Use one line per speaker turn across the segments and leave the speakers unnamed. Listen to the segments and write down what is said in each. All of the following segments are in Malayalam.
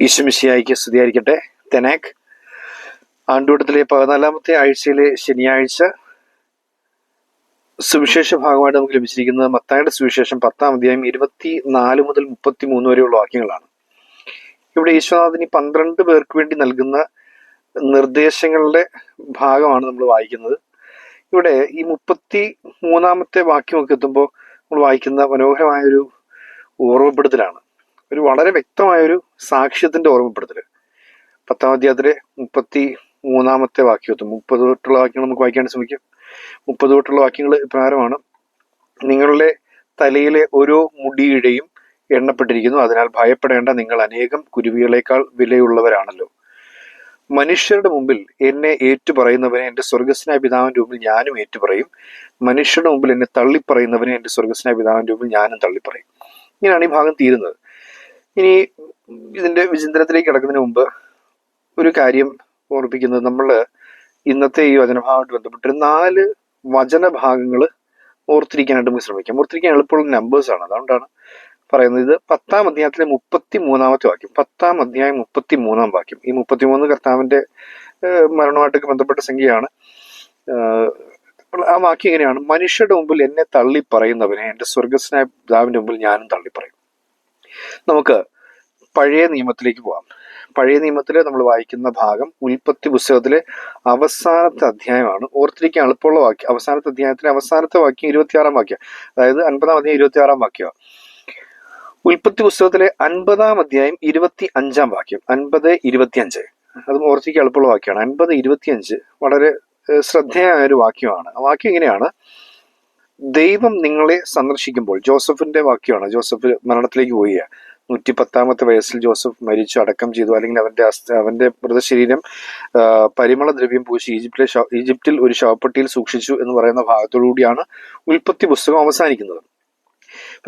ഈശ്വമിശിയായിക്ക് സ്തുതിയായിരിക്കട്ടെ. തെനാക്. ആണ്ടുകൂട്ടത്തിലെ പതിനാലാമത്തെ ആഴ്ചയിലെ ശനിയാഴ്ച സുവിശേഷ ഭാഗമായിട്ട് നമുക്ക് ലഭിച്ചിരിക്കുന്നത് മത്തായുടെ സുവിശേഷം പത്താം അധ്യായം ഇരുപത്തി നാല് മുതൽ മുപ്പത്തി മൂന്ന് വരെയുള്ള വാക്യങ്ങളാണ്. ഇവിടെ ഈശ്വനാഥിന് പന്ത്രണ്ട് പേർക്ക് വേണ്ടി നൽകുന്ന നിർദ്ദേശങ്ങളുടെ ഭാഗമാണ് നമ്മൾ വായിക്കുന്നത്. ഇവിടെ ഈ മുപ്പത്തി മൂന്നാമത്തെ വാക്യമൊക്കെ എത്തുമ്പോൾ നമ്മൾ വായിക്കുന്ന മനോഹരമായൊരു ഓർമ്മപ്പെടുത്തലാണ്. ഒരു വളരെ വ്യക്തമായ ഒരു സാക്ഷ്യത്തിന്റെ ഓർമ്മപ്പെടുത്തൽ പത്താം അധ്യായത്തിലെ മുപ്പത്തി മൂന്നാമത്തെ വാക്യത്തും മുപ്പത് തൊട്ടുള്ള വാക്യങ്ങൾ നമുക്ക് വായിക്കാൻ ശ്രമിക്കും. മുപ്പത് തൊട്ടുള്ള വാക്യങ്ങൾ ഇപ്രകാരമാണ്. നിങ്ങളുടെ തലയിലെ ഓരോ മുടിയുടെയും എണ്ണപ്പെട്ടിരിക്കുന്നു. അതിനാൽ ഭയപ്പെടേണ്ട നിങ്ങൾ അനേകം കുരുവികളെക്കാൾ വിലയുള്ളവരാണല്ലോ. മനുഷ്യരുടെ മുമ്പിൽ എന്നെ ഏറ്റുപറയുന്നവനെ എന്റെ സ്വർഗസ്നായ പിതാവിന്റെ മുമ്പിൽ ഞാനും ഏറ്റുപറയും. മനുഷ്യരുടെ മുമ്പിൽ എന്നെ തള്ളിപ്പറയുന്നവനെ എന്റെ സ്വർഗസ്നായ പിതാവിന്റെ മുമ്പിൽ ഞാനും തള്ളിപ്പറയും. ഇങ്ങനെയാണ് ഈ ഭാഗം തീരുന്നത്. ഇനി ഇതിന്റെ വിചിന്തനത്തിലേക്ക് കിടക്കുന്നതിന് മുമ്പ് ഒരു കാര്യം ഓർപ്പിക്കുന്നത് നമ്മൾ ഇന്നത്തെ ഈ വചനഭാഗമായിട്ട് ബന്ധപ്പെട്ട് നാല് വചനഭാഗങ്ങൾ ഓർത്തിരിക്കാനായിട്ട് നമുക്ക് ശ്രമിക്കാം. ഓർത്തിരിക്കാൻ എളുപ്പമുള്ള ആണ്. അതുകൊണ്ടാണ് പറയുന്നത് ഇത് പത്താം അധ്യായത്തിലെ മുപ്പത്തി മൂന്നാമത്തെ വാക്യം. പത്താം അധ്യായം മുപ്പത്തി മൂന്നാം വാക്യം. ഈ മുപ്പത്തിമൂന്ന് കർത്താവിന്റെ മരണമായിട്ടൊക്കെ ബന്ധപ്പെട്ട സംഖ്യയാണ്. ആ വാക്യം എങ്ങനെയാണ്? മനുഷ്യരുടെ മുമ്പിൽ എന്നെ തള്ളി പറയുന്നവനെ എന്റെ സ്വർഗസ്നായ പിതാവിന്റെ മുമ്പിൽ ഞാനും തള്ളി പറയും നമുക്ക് പഴയ നിയമത്തിലേക്ക് പോവാം. പഴയ നിയമത്തിലെ നമ്മൾ വായിക്കുന്ന ഭാഗം ഉൽപ്പത്തി പുസ്തകത്തിലെ അവസാനത്തെ അധ്യായമാണ്. ഓർത്തിരിക്കാൻ എളുപ്പമുള്ള വാക്യം. അവസാനത്തെ അധ്യായത്തിലെ അവസാനത്തെ വാക്യം ഇരുപത്തിയാറാം വാക്യം. അതായത് അൻപതാം അധ്യായം ഇരുപത്തിയാറാം വാക്യം. ഉൽപ്പത്തി പുസ്തകത്തിലെ അൻപതാം അധ്യായം ഇരുപത്തി അഞ്ചാം വാക്യം. അൻപത് ഇരുപത്തി അഞ്ച് അതും ഓർത്തിരിക്കാൻ എളുപ്പമുള്ള വാക്യമാണ്. അൻപത് ഇരുപത്തി അഞ്ച് വളരെ ശ്രദ്ധേയമായ ഒരു വാക്യമാണ്. ആ വാക്യം ഇങ്ങനെയാണ്. ദൈവം നിങ്ങളെ സന്ദർശിക്കുമ്പോൾ ജോസഫിന്റെ വാക്യമാണ് ജോസഫ് മരണത്തിലേക്ക് പോയി നൂറ്റി പത്താമത്തെ വയസ്സിൽ ജോസഫ് മരിച്ചു അടക്കം ചെയ്തു. അല്ലെങ്കിൽ അവന്റെ അവന്റെ മൃതശരീരം പരിമള ദ്രവ്യം പൂശി. ഈജിപ്തിലെ ഈജിപ്തിൽ ഒരു ശവപ്പെട്ടിയിൽ സൂക്ഷിച്ചു എന്ന് പറയുന്ന ഭാഗത്തോടുകൂടിയാണ് ഉൽപ്പത്തി പുസ്തകം അവസാനിക്കുന്നത്.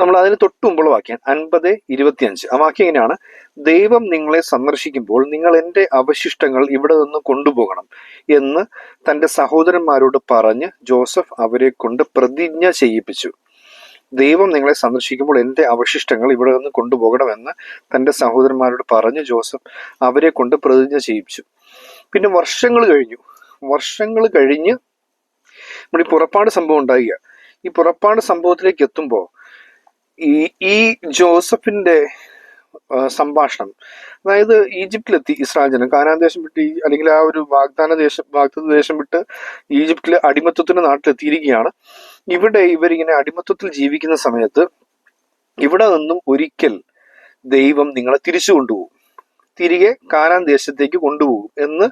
നമ്മൾ അതിന് തൊട്ട് വാക്യം അൻപത് ഇരുപത്തിയഞ്ച്. ആ വാക്യം എങ്ങനെയാണ്? ദൈവം നിങ്ങളെ സന്ദർശിക്കുമ്പോൾ നിങ്ങൾ എന്റെ അവശിഷ്ടങ്ങൾ ഇവിടെ നിന്ന് കൊണ്ടുപോകണം എന്ന് തന്റെ സഹോദരന്മാരോട് പറഞ്ഞ് ജോസഫ് അവരെ കൊണ്ട് പ്രതിജ്ഞ ചെയ്യിപ്പിച്ചു. ദൈവം നിങ്ങളെ സന്ദർശിക്കുമ്പോൾ എന്റെ അവശിഷ്ടങ്ങൾ ഇവിടെ നിന്ന് കൊണ്ടുപോകണമെന്ന് തന്റെ സഹോദരന്മാരോട് പറഞ്ഞ് ജോസഫ് അവരെ കൊണ്ട് പ്രതിജ്ഞ ചെയ്യിപ്പിച്ചു. പിന്നെ വർഷങ്ങൾ കഴിഞ്ഞു. വർഷങ്ങൾ കഴിഞ്ഞ് നമ്മുടെ ഈ പുറപ്പാട് സംഭവം ഉണ്ടാകുക ഈ പുറപ്പാട് സംഭവത്തിലേക്ക് എത്തുമ്പോൾ ഈ ഈ ജോസഫിന്റെ സംഭാഷണം. അതായത് ഈജിപ്തിലെത്തി ഇസ്രായേൽ ജനം. കാനാൻ ദേശം വിട്ട് അല്ലെങ്കിൽ ആ ഒരു വാഗ്ദാന ദേശം വാഗ്ദത്ത ദേശം വിട്ട് ഈജിപ്തിലെ അടിമത്വത്തിന്റെ നാട്ടിലെത്തിയിരിക്കുകയാണ്. ഇവിടെ ഇവരിങ്ങനെ അടിമത്വത്തിൽ ജീവിക്കുന്ന സമയത്ത് ഇവിടെ നിന്നും ഒരിക്കൽ ദൈവം നിങ്ങളെ തിരിച്ചു കൊണ്ടുപോകും. തിരികെ കാനാൻ ദേശത്തേക്ക് കൊണ്ടുപോകും എന്ന്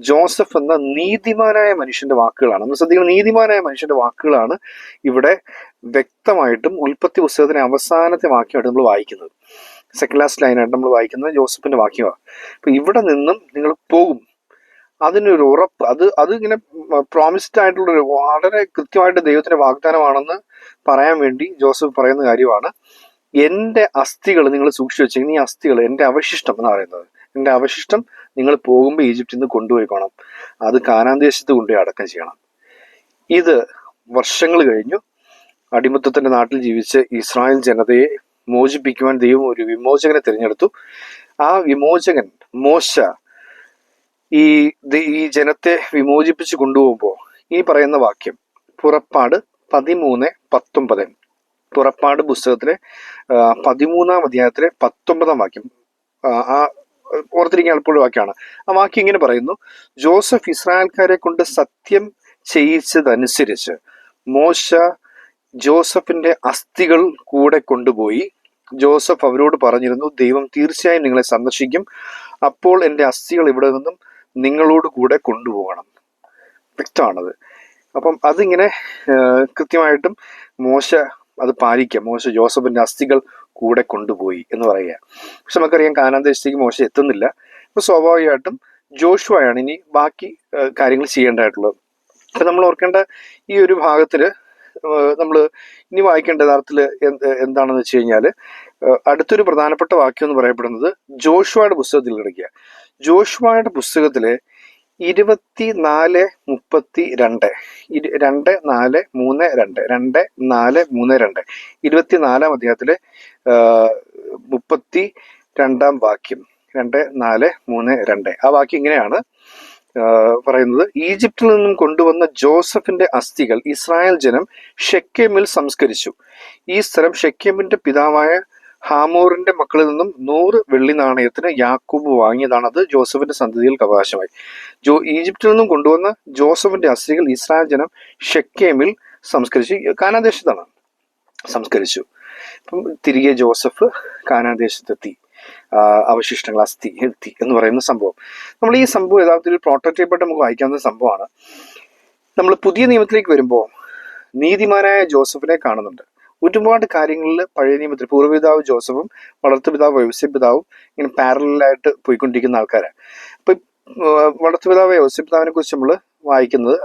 ജോസഫ് എന്ന നീതിമാനായ മനുഷ്യന്റെ വാക്കുകളാണ്. നമ്മൾ ശ്രദ്ധിക്കുന്ന നീതിമാനായ മനുഷ്യന്റെ വാക്കുകളാണ് ഇവിടെ വ്യക്തമായിട്ടും ഉൽപ്പത്തി പുസ്തകത്തിന്റെ അവസാനത്തെ വാക്യമായിട്ട് നമ്മൾ വായിക്കുന്നത്. സെക്കൻഡ് ലാസ്റ്റ് ലൈനായിട്ട് നമ്മൾ വായിക്കുന്നത് ജോസഫിന്റെ വാക്യമാണ്. അപ്പൊ ഇവിടെ നിന്നും നിങ്ങൾ പോകും. അതിനൊരു ഉറപ്പ് അത് അത് ഇങ്ങനെ പ്രോമിസ്ഡ് ആയിട്ടുള്ള ഒരു വളരെ കൃത്യമായിട്ട് ദൈവത്തിന്റെ വാഗ്ദാനമാണെന്ന് പറയാൻ വേണ്ടി ജോസഫ് പറയുന്ന കാര്യമാണ്. എന്റെ അസ്ഥികൾ നിങ്ങൾ സൂക്ഷിച്ചു വെച്ചെങ്കിൽ ഈ അസ്ഥികൾ എന്റെ അവശിഷ്ടം എന്ന് പറയുന്നത്. എന്റെ അവശിഷ്ടം നിങ്ങൾ പോകുമ്പോൾ ഈജിപ്തിൽ നിന്ന് കൊണ്ടുപോയിക്കോണം. അത് കാനാൻ ദേശത്ത് കൊണ്ടുപോയി അടക്കം ചെയ്യണം. ഇത് വർഷങ്ങൾ കഴിഞ്ഞു. അടിമത്തത്തിന്റെ നാട്ടിൽ ജീവിച്ച് ഇസ്രായേൽ ജനതയെ മോചിപ്പിക്കുവാൻ ദൈവം ഒരു വിമോചകനെ തിരഞ്ഞെടുത്തു. ആ വിമോചകൻ മോശ ഈ ഈ ജനത്തെ വിമോചിപ്പിച്ച് കൊണ്ടുപോകുമ്പോൾ ഈ പറയുന്ന വാക്യം പുറപ്പാട് പതിമൂന്ന് പത്തൊമ്പത്. പുറപ്പാട് പുസ്തകത്തിലെ പതിമൂന്നാം അധ്യായത്തിലെ പത്തൊമ്പതാം വാക്യം. ആ, ഓർത്തിരിക്കാൻ എളുപ്പമുള്ള വാക്യമാണ്. ആ വാക്യം ഇങ്ങനെ പറയുന്നു ജോസഫ് ഇസ്രായേൽക്കാരെ കൊണ്ട് സത്യം ചെയ്യിച്ചതനുസരിച്ച് മോശ ജോസഫിന്റെ അസ്ഥികൾ കൂടെ കൊണ്ടുപോയി. ജോസഫ് അവരോട് പറഞ്ഞിരുന്നു ദൈവം തീർച്ചയായും നിങ്ങളെ സന്ദർശിക്കും. അപ്പോൾ എന്റെ അസ്ഥികൾ ഇവിടെ നിന്നും നിങ്ങളോട് കൂടെ കൊണ്ടുപോകണം. വ്യക്തമാണത്. അപ്പം അതിങ്ങനെ കൃത്യമായിട്ടും മോശ അത് പാലിക്കുക മോശ ജോസഫിന്റെ അസ്ഥികൾ കൂടെ കൊണ്ടുപോയി എന്ന് പറയുക. പക്ഷെ നമുക്കറിയാം കാനാൻ ദേശത്തേക്ക് മോശ എത്തുന്നില്ല. അപ്പൊ സ്വാഭാവികമായിട്ടും ജോഷുവായാണ് ഇനി ബാക്കി കാര്യങ്ങൾ ചെയ്യേണ്ടതായിട്ടുള്ളത്. അപ്പൊ നമ്മൾ ഓർക്കേണ്ട ഈ ഒരു ഭാഗത്തിൽ നമ്മൾ ഇനി വായിക്കേണ്ട യഥാർത്ഥത്തിൽ എന്താണെന്ന് വെച്ച് കഴിഞ്ഞാൽ അടുത്തൊരു പ്രധാനപ്പെട്ട വാക്യം എന്ന് പറയപ്പെടുന്നത് ജോഷുവയുടെ പുസ്തകത്തിൽ കിടക്കുക. ജോഷുവയുടെ പുസ്തകത്തിലെ ഇരുപത്തി നാല് മുപ്പത്തി രണ്ട് രണ്ട് നാല് മൂന്ന് രണ്ട്. രണ്ട് നാല് മൂന്ന് രണ്ട്. ഇരുപത്തിനാലാം അധ്യായത്തിലെ ആ, മുപ്പത്തി രണ്ടാം വാക്യം. രണ്ട് നാല് മൂന്ന് രണ്ട്. ആ വാക്യം ഇങ്ങനെയാണ് പറയുന്നത്. ഈജിപ്തിൽ നിന്നും കൊണ്ടുവന്ന ജോസഫിന്റെ അസ്ഥികൾ ഇസ്രായേൽ ജനം ഷെക്കേമിൽ സംസ്കരിച്ചു. ഈ സ്ഥലം ഷെക്കേമിന്റെ പിതാവായ ഹാമോറിന്റെ മക്കളിൽ നിന്നും നൂറ് വെള്ളി നാണയത്തിന് യാക്കൂബ് വാങ്ങിയതാണ് അത് ജോസഫിന്റെ സന്തതികൾക്ക് അവകാശമായി ജോ ഈജിപ്തിൽ നിന്നും കൊണ്ടുവന്ന ജോസഫിന്റെ അസ്ഥികൾ ഇസ്രായേൽ ജനം ഷെക്കേമിൽ സംസ്കരിച്ചു കാനാദേശത്താണ് സംസ്കരിച്ചു. അപ്പം തിരികെ ജോസഫ് കാനാദേശത്തെത്തി അവശിഷ്ടങ്ങൾ അസ്ഥി എത്തി എന്ന് പറയുന്ന സംഭവം. നമ്മൾ ഈ സംഭവം യഥാർത്ഥത്തിൽ പ്രോട്ടോടൈപ്പായിട്ട് നമുക്ക് വായിക്കാവുന്ന സംഭവമാണ്. നമ്മൾ പുതിയ നിയമത്തിലേക്ക് വരുമ്പോൾ നീതിമാനായ ജോസഫിനെ കാണുന്നുണ്ട്. ഒരുപാട് കാര്യങ്ങളിൽ പഴയ നിയമത്തിൽ പൂർവപിതാവ് ജോസഫും വളർത്തുപിതാവ് വ്യവസ്യപിതാവും ഇങ്ങനെ പാരലായിട്ട് പോയിക്കൊണ്ടിരിക്കുന്ന ആൾക്കാരാണ്. അപ്പൊ വളർത്തുപിതാവ് വ്യവസ്യപിതാവിനെ കുറിച്ച് നമ്മൾ വായിക്കുന്നത്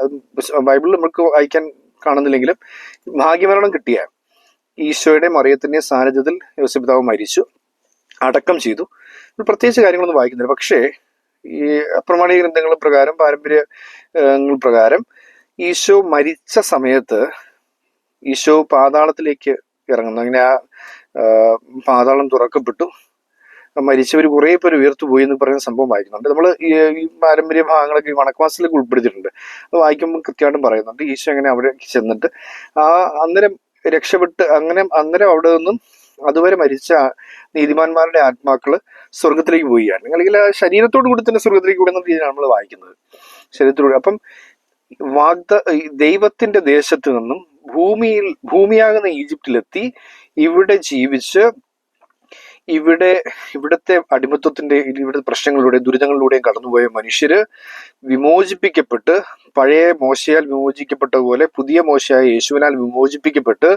ബൈബിളിൽ നമുക്ക് വായിക്കാൻ കാണുന്നില്ലെങ്കിലും ഭാഗ്യമരണം കിട്ടിയ ഈശോയുടെ മറിയത്തിന്റെ സാന്നിധ്യത്തിൽ യോസപിതാവ് മരിച്ചു അടക്കം ചെയ്തു. പ്രത്യേകിച്ച് കാര്യങ്ങളൊന്നും വായിക്കുന്നില്ല. പക്ഷേ ഈ അപ്രമാണിക ഗ്രന്ഥങ്ങൾ പ്രകാരം പാരമ്പര്യങ്ങൾ പ്രകാരം ഈശോ മരിച്ച സമയത്ത് ഈശോ പാതാളത്തിലേക്ക് ഇറങ്ങുന്നു. അങ്ങനെ ആ പാതാളം തുറക്കപ്പെട്ടു. മരിച്ചവർ കുറേ പേര് ഉയർത്തു പോയി എന്ന് പറയുന്ന സംഭവം വായിക്കുന്നുണ്ട്. നമ്മൾ ഈ പാരമ്പര്യ ഭാഗങ്ങളൊക്കെ വണക്കവാസത്തിലേക്ക് ഉൾപ്പെടുത്തിയിട്ടുണ്ട്. അത് വായിക്കുമ്പോൾ കൃത്യമായിട്ടും പറയുന്നുണ്ട്. ഈശോ അങ്ങനെ അവിടെ ചെന്നിട്ട് ആ അന്നേരം രക്ഷപ്പെട്ട് അങ്ങനെ അന്നേരം അവിടെ നിന്നും അതുവരെ മരിച്ച നീതിമാന്മാരുടെ ആത്മാക്കൾ സ്വർഗത്തിലേക്ക് പോവുകയാണ് അല്ലെങ്കിൽ ആ ശരീരത്തോടു കൂടി തന്നെ സ്വർഗത്തിലേക്ക് വിടുന്ന രീതിയിലാണ് നമ്മൾ വായിക്കുന്നത്. ശരീരത്തോട് അപ്പം വാഗ്ദ ദൈവത്തിന്റെ ദേശത്ത് നിന്നും ഭൂമിയിൽ ഭൂമിയാകുന്ന ഈജിപ്തിലെത്തി ഇവിടെ ജീവിച്ച് ഇവിടെ ഇവിടുത്തെ അടിമത്വത്തിന്റെ ഇവിടുത്തെ പ്രശ്നങ്ങളിലൂടെ ദുരിതങ്ങളിലൂടെയും കടന്നുപോയ മനുഷ്യര് വിമോചിപ്പിക്കപ്പെട്ട് പഴയ മോശയാൽ വിമോചിക്കപ്പെട്ട പോലെ പുതിയ മോശയായ യേശുവിനാൽ വിമോചിപ്പിക്കപ്പെട്ട്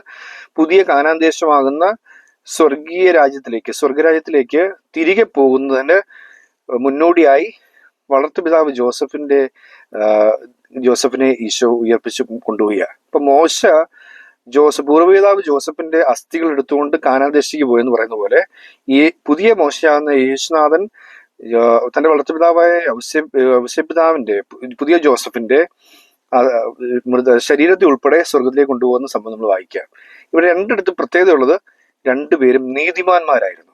പുതിയ കാനാന്തേശമാകുന്ന സ്വർഗീയ രാജ്യത്തിലേക്ക് സ്വർഗരാജ്യത്തിലേക്ക് തിരികെ പോകുന്നതിന് മുന്നോടിയായി വളർത്തുപിതാവ് ജോസഫിന്റെ ജോസഫിനെ ഈശോ ഉയർപ്പിച്ച് കൊണ്ടുപോവുക അപ്പൊ മോശ ജോസഫ് പൂർവപിതാവ് ജോസഫിന്റെ അസ്ഥികൾ എടുത്തുകൊണ്ട് കാനാദേശിക്ക് പോയെന്ന് പറയുന്ന പോലെ ഈ പുതിയ മോശയാകുന്ന യേശുനാഥൻ ആ, തന്റെ വളർത്തുപിതാവായ ഔസ്യപിതാവിന്റെ പുതിയ ജോസഫിന്റെ മൃത ശരീരത്തെ ഉൾപ്പെടെ സ്വർഗത്തിലേക്ക് കൊണ്ടുപോകുന്ന സംഭവം നമ്മൾ വായിക്കാം. ഇവിടെ രണ്ടിടത്ത് പ്രത്യേകത ഉള്ളത് രണ്ടുപേരും നീതിമാന്മാരായിരുന്നു.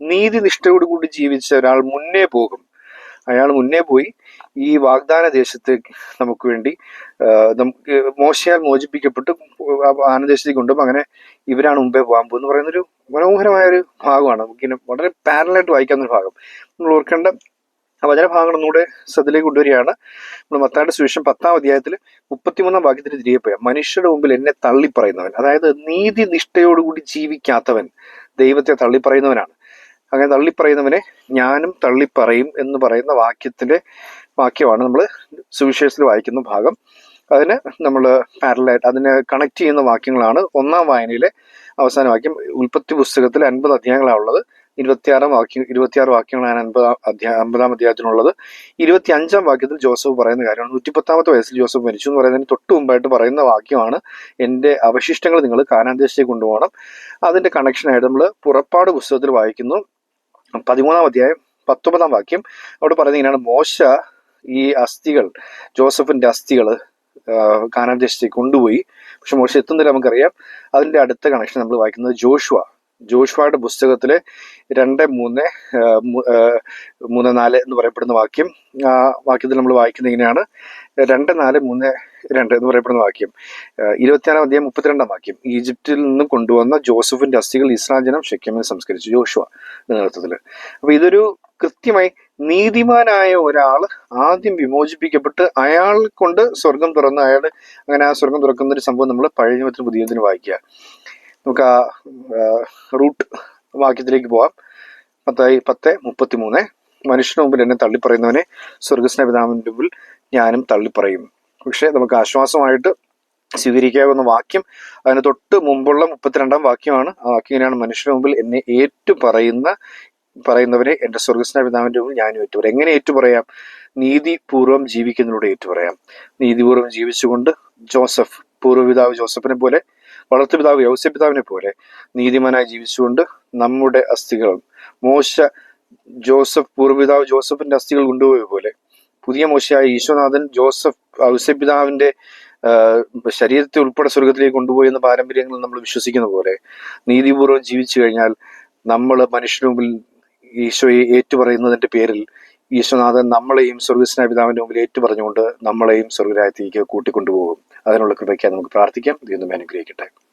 നീതിനിഷ്ഠയോടുകൂടി ജീവിച്ച ഒരാൾ മുന്നേ പോകും. അയാൾ മുന്നേ പോയി ഈ വാഗ്ദാന ദേശത്തേക്ക് നമുക്ക് വേണ്ടി നമുക്ക് മോശയാൽ മോചിപ്പിക്കപ്പെട്ട് ആനന്ദേശത്തേക്ക് കൊണ്ടുപോകും അങ്ങനെ ഇവരാണ് മുമ്പേ പോകാൻ പോകുന്നത്. പറയുന്നൊരു മനോഹരമായ ഒരു ഭാഗമാണ്. നമുക്കിങ്ങനെ വളരെ പാരലായിട്ട് വായിക്കാവുന്ന ഒരു ഭാഗം. നമ്മൾ ഓർക്കേണ്ട ആ വചനഭാഗങ്ങൾ ഒന്നുകൂടെ ശ്രദ്ധയിലേക്ക് കൊണ്ടുവരികയാണ്. നമ്മൾ മത്തായുടെ സുവിശേഷം പത്താം അധ്യായത്തിൽ മുപ്പത്തിമൂന്നാം വാക്യത്തിന് തിരികെ പോയാൽ മനുഷ്യരുടെ മുമ്പിൽ എന്നെ തള്ളിപ്പറയുന്നവൻ അതായത് നീതി നിഷ്ഠയോടുകൂടി ജീവിക്കാത്തവൻ ദൈവത്തെ തള്ളിപ്പറയുന്നവനാണ്. അങ്ങനെ തള്ളിപ്പറയുന്നവനെ ഞാനും തള്ളിപ്പറയും എന്ന് പറയുന്ന വാക്യത്തിന്റെ വാക്യമാണ് നമ്മൾ സുവിശേഷത്തിൽ വായിക്കുന്ന ഭാഗം. അതിന് നമ്മൾ പാരലായിട്ട് അതിനെ കണക്ട് ചെയ്യുന്ന വാക്യങ്ങളാണ്. ഒന്നാം വായനയിലെ അവസാന വാക്യം ഉൽപ്പത്തി പുസ്തകത്തിൽ അൻപത് അധ്യായങ്ങളാണ് ഉള്ളത്. ഇരുപത്തിയാറാം വാക്യം ഇരുപത്തിയാറ് വാക്യങ്ങളാണ് അൻപതാം അധ്യായ അമ്പതാം അധ്യായത്തിനുള്ളത് ഇരുപത്തി അഞ്ചാം വാക്യത്തിൽ ജോസഫ് പറയുന്ന കാര്യമാണ്. നൂറ്റിപ്പത്താമത്തെ വയസ്സിൽ ജോസഫ് മരിച്ചു എന്ന് പറയുന്നതിന് തൊട്ട് മുമ്പായിട്ട് പറയുന്ന വാക്യമാണ് എന്റെ അവശിഷ്ടങ്ങൾ നിങ്ങൾ കാനാന്തേശത്തേക്ക് കൊണ്ടുപോകണം. അതിന്റെ കണക്ഷനായിട്ട് നമ്മൾ പുറപ്പാട് പുസ്തകത്തിൽ വായിക്കുന്നു. പതിമൂന്നാം അധ്യായം പത്തൊമ്പതാം വാക്യം അവിടെ പറയുന്നത് ഇങ്ങനെയാണ്. മോശ ഈ അസ്ഥികൾ ജോസഫിന്റെ അസ്ഥികൾ കാനാൻ ദേശത്തേക്ക് കൊണ്ടുപോയി. പക്ഷെ മോശം എത്തുന്നില്ല നമുക്കറിയാം. അതിന്റെ അടുത്ത കണക്ഷൻ നമ്മൾ വായിക്കുന്നത് ജോഷുവ. ജോഷുവയുടെ പുസ്തകത്തിലെ രണ്ട് മൂന്ന് മൂന്ന് നാല് എന്ന് പറയപ്പെടുന്ന വാക്യം ആ വാക്യത്തിൽ നമ്മൾ വായിക്കുന്നത് ഇങ്ങനെയാണ്. രണ്ട് നാല് മൂന്ന് രണ്ട് എന്ന് പറയപ്പെടുന്ന വാക്യം. ഇരുപത്തിയാറാം അധ്യായം മുപ്പത്തിരണ്ടാം വാക്യം. ഈജിപ്തിൽ നിന്നും കൊണ്ടുവന്ന ജോസഫിന്റെ അസ്ഥികൾ ഇസ്രാജനം ജനം ഷെക്കമിൽ സംസ്കരിച്ചു. ജോഷുവ എന്ന നേതൃത്വത്തിൽ അപ്പൊ ഇതൊരു കൃത്യമായി നീതിമാനായ ഒരാൾ ആദ്യം വിമോചിപ്പിക്കപ്പെട്ട് അയാൾ കൊണ്ട് സ്വർഗം തുറന്ന് അയാൾ അങ്ങനെ ആ സ്വർഗം തുറക്കുന്ന ഒരു സംഭവം നമ്മൾ പഴയ നിയമത്തിൽ പുതിയ വായിക്കുക. നമുക്ക് ആ റൂട്ട് വാക്യത്തിലേക്ക് പോവാം. പത്തായി പത്ത് മുപ്പത്തി മൂന്ന് മനുഷ്യന് മുമ്പിൽ എന്നെ തള്ളിപ്പറയുന്നവനെ സ്വർഗസ്ന പിതാവിന്റെ മുമ്പിൽ ഞാനും തള്ളിപ്പറയും. പക്ഷെ നമുക്ക് ആശ്വാസമായിട്ട് സ്വീകരിക്കാവുന്ന വാക്യം അതിന് തൊട്ട് മുമ്പുള്ള മുപ്പത്തിരണ്ടാം വാക്യമാണ്. ആ വാക്യം ഇങ്ങനെയാണ്. മനുഷ്യന് മുമ്പിൽ എന്നെ ഏറ്റു പറയുന്ന പറയുന്നവരെ എന്റെ സ്വർഗസ്ന പിതാവിന്റെ മുമ്പിൽ ഞാനും ഏറ്റുപറയാം. എങ്ങനെ ഏറ്റുപറയാം? നീതിപൂർവം ജീവിക്കുന്നതിലൂടെ ഏറ്റുപറയാം. നീതിപൂർവം ജീവിച്ചുകൊണ്ട് ജോസഫ് പൂർവപിതാവ് ജോസഫിനെ പോലെ വളർത്തുപിതാവ് യൗസ്യപിതാവിനെ പോലെ നീതിമാനായി ജീവിച്ചുകൊണ്ട് നമ്മുടെ അസ്ഥികൾ മോശ ജോസഫ് പൂർവപിതാവ് ജോസഫിന്റെ അസ്ഥികൾ കൊണ്ടുപോയ പോലെ പുതിയ മോശയായ ഈശ്വനാഥൻ ജോസഫ് ഔസ്യപിതാവിന്റെ ശരീരത്തെ ഉൾപ്പെടെ സ്വർഗത്തിലേക്ക് കൊണ്ടുപോയി എന്ന പാരമ്പര്യങ്ങൾ നമ്മൾ വിശ്വസിക്കുന്ന പോലെ നീതിപൂർവം ജീവിച്ചു കഴിഞ്ഞാൽ നമ്മൾ മനുഷ്യന് മുമ്പിൽ ഈശോയെ ഏറ്റുപറയുന്നതിന്റെ പേരിൽ ഈശോനാഥൻ നമ്മളെയും സ്വർഗസ്നായ പിതാവിന്റെ മുമ്പിൽ ഏറ്റുപറഞ്ഞുകൊണ്ട് നമ്മളെയും സ്വർഗരാജ്യത്തേക്ക് കൂട്ടിക്കൊണ്ടുപോകും. അതിനുള്ള കൃപയ്ക്കായി നമുക്ക് പ്രാർത്ഥിക്കാം. ഇതൊന്നും അനുഗ്രഹിക്കട്ടെ.